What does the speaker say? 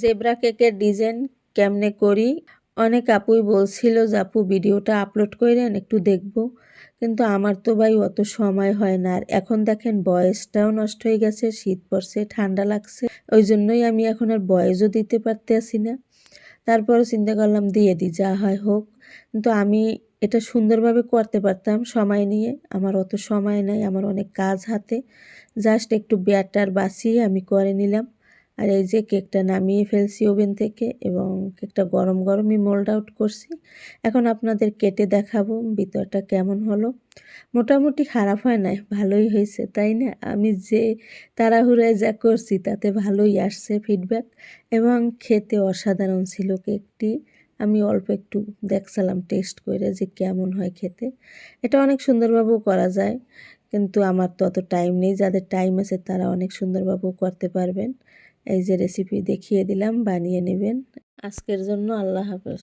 Zebra কেকের design কেমনে করি? অনেক আপুই বলছিল যে, আপু, ভিডিওটা আপলোড করেন একটু দেখব। কিন্তু আমার তো ভাই অত সময় হয় না। আর এখন দেখেন বয়সটাও নষ্ট হয়ে গেছে, শীত পড়ছে, ঠান্ডা লাগছে। ওই জন্যই আমি এখন আর বয়সও দিতে পারতে আসি না। তারপরও চিন্তা করলাম, দিয়ে দিই যা হয় হোক। কিন্তু আমি এটা সুন্দরভাবে করতে পারতাম সময় নিয়ে। আমার অত সময় নাই, আমার অনেক কাজ হাতে। জাস্ট একটু ব্যাটার বাছিয়ে আমি করে নিলাম। আর এই যে কেকটা নামিয়ে ফেলছি ওভেন থেকে এবং কেকটা গরম গরমই মোল্ড আউট করছি। এখন আপনাদের কেটে দেখাবো ভিতরটা কেমন হলো। মোটামুটি খারাপ হয় না ভালোই হয়েছে, তাই না? আমি যে তাড়াহুড়ায় যা করছি তাতে ভালোই আসছে ফিডব্যাক এবং খেতে অসাধারণ ছিল কেকটি। আমি অল্প একটু দেখছিলাম টেস্ট করে যে কেমন হয় খেতে। এটা অনেক সুন্দরভাবেও করা যায়, কিন্তু আমার তো অত টাইম নেই, যাদের টাইম আছে তারা অনেক সুন্দরভাবেও করতে পারবেন। এই যে রেসিপি দেখিয়ে দিলাম বানিয়ে নেবেন। আজকের জন্য আল্লাহ হাফেজ।